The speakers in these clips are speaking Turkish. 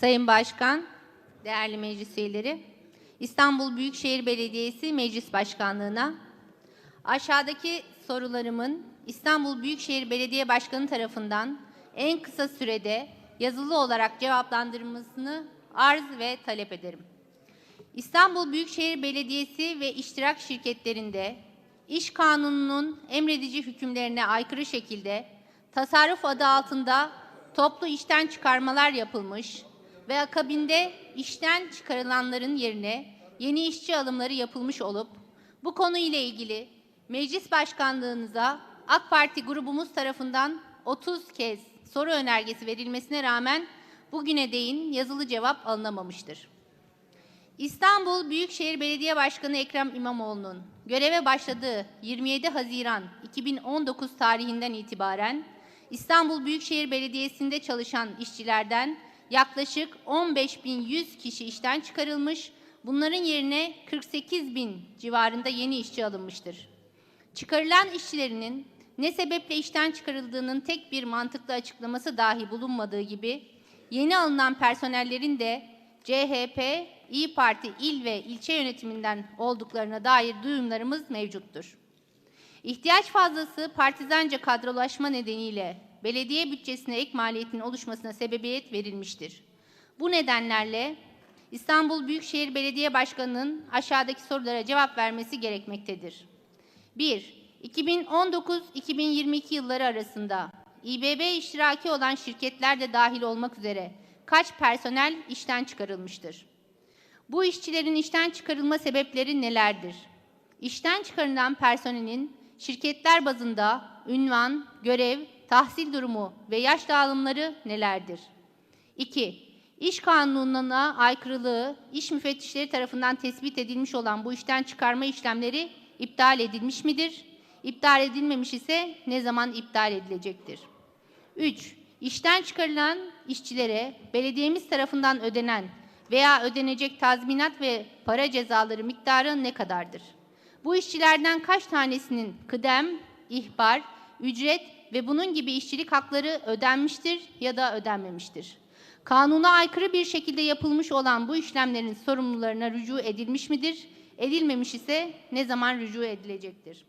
Sayın Başkan, değerli meclis üyeleri, İstanbul Büyükşehir Belediyesi Meclis Başkanlığına aşağıdaki sorularımın İstanbul Büyükşehir Belediye Başkanı tarafından en kısa sürede yazılı olarak cevaplandırılmasını arz ve talep ederim. İstanbul Büyükşehir Belediyesi ve iştirak şirketlerinde iş kanununun emredici hükümlerine aykırı şekilde tasarruf adı altında toplu işten çıkarmalar yapılmış ve akabinde işten çıkarılanların yerine yeni işçi alımları yapılmış olup bu konu ile ilgili meclis başkanlığınıza AK Parti grubumuz tarafından 30 kez soru önergesi verilmesine rağmen bugüne değin yazılı cevap alınamamıştır. İstanbul Büyükşehir Belediye Başkanı Ekrem İmamoğlu'nun göreve başladığı 27 Haziran 2019 tarihinden itibaren İstanbul Büyükşehir Belediyesi'nde çalışan işçilerden yaklaşık 15.100 kişi işten çıkarılmış, bunların yerine 48.000 civarında yeni işçi alınmıştır. Çıkarılan işçilerinin ne sebeple işten çıkarıldığının tek bir mantıklı açıklaması dahi bulunmadığı gibi yeni alınan personellerin de CHP, İyi Parti il ve ilçe yönetiminden olduklarına dair duyumlarımız mevcuttur. İhtiyaç fazlası partizanca kadrolaşma nedeniyle belediye bütçesine ek maliyetin oluşmasına sebebiyet verilmiştir. Bu nedenlerle İstanbul Büyükşehir Belediye Başkanı'nın aşağıdaki sorulara cevap vermesi gerekmektedir. 1. 2019-2022 yılları arasında İBB iştiraki olan şirketler de dahil olmak üzere kaç personel işten çıkarılmıştır? Bu işçilerin işten çıkarılma sebepleri nelerdir? İşten çıkarılan personelin şirketler bazında ünvan, görev, tahsil durumu ve yaş dağılımları nelerdir? 2. İş kanununa aykırılığı iş müfettişleri tarafından tespit edilmiş olan bu işten çıkarma işlemleri iptal edilmiş midir? İptal edilmemiş ise ne zaman iptal edilecektir? 3. İşten çıkarılan işçilere belediyemiz tarafından ödenen veya ödenecek tazminat ve para cezaları miktarı ne kadardır? Bu işçilerden kaç tanesinin kıdem, ihbar, ücret ve bunun gibi işçilik hakları ödenmiştir ya da ödenmemiştir? Kanuna aykırı bir şekilde yapılmış olan bu işlemlerin sorumlularına rücu edilmiş midir? Edilmemiş ise ne zaman rücu edilecektir?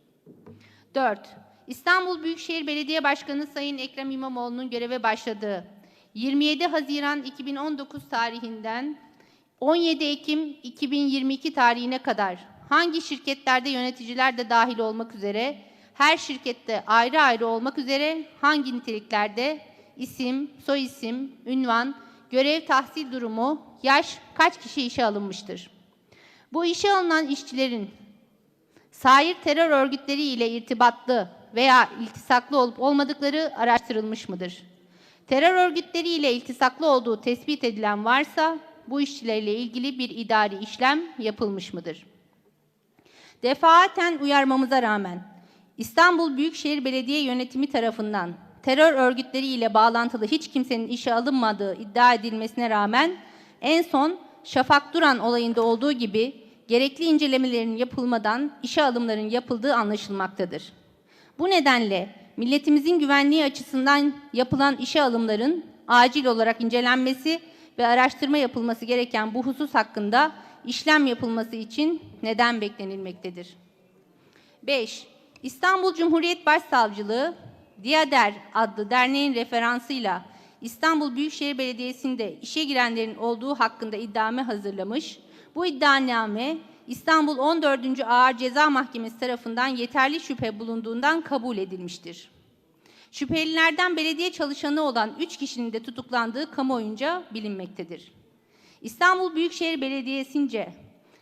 4. İstanbul Büyükşehir Belediye Başkanı Sayın Ekrem İmamoğlu'nun göreve başladığı 27 Haziran 2019 tarihinden 17 Ekim 2022 tarihine kadar hangi şirketlerde yöneticiler de dahil olmak üzere her şirkette ayrı ayrı olmak üzere hangi niteliklerde isim, soyisim, ünvan, görev tahsil durumu, yaş kaç kişi işe alınmıştır? Bu işe alınan işçilerin sair terör örgütleri ile irtibatlı veya iltisaklı olup olmadıkları araştırılmış mıdır? Terör örgütleri ile iltisaklı olduğu tespit edilen varsa bu işçilerle ilgili bir idari işlem yapılmış mıdır? Defaten uyarmamıza rağmen İstanbul Büyükşehir Belediye Yönetimi tarafından terör örgütleri ile bağlantılı hiç kimsenin işe alınmadığı iddia edilmesine rağmen en son Şafak Duran olayında olduğu gibi gerekli incelemelerin yapılmadan işe alımların yapıldığı anlaşılmaktadır. Bu nedenle milletimizin güvenliği açısından yapılan işe alımların acil olarak incelenmesi ve araştırma yapılması gereken bu husus hakkında işlem yapılması için neden beklenilmektedir? 5. İstanbul Cumhuriyet Başsavcılığı Diyader adlı derneğin referansıyla İstanbul Büyükşehir Belediyesi'nde işe girenlerin olduğu hakkında iddianame hazırlamış. Bu iddianame İstanbul 14. Ağır Ceza Mahkemesi tarafından yeterli şüphe bulunduğundan kabul edilmiştir. Şüphelilerden belediye çalışanı olan 3 kişinin de tutuklandığı kamuoyunca bilinmektedir. İstanbul Büyükşehir Belediyesi'nce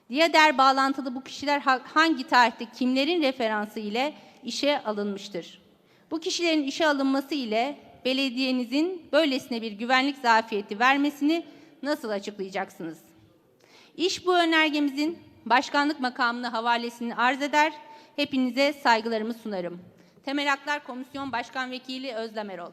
Diyader bağlantılı bu kişiler hangi tarihte kimlerin referansı ile işe alınmıştır? Bu kişilerin işe alınması ile belediyenizin böylesine bir güvenlik zafiyeti vermesini nasıl açıklayacaksınız? İş bu önergemizin başkanlık makamına havalesini arz eder. Hepinize saygılarımı sunarım. Temel Haklar Komisyon Başkan Vekili Özlem Erol.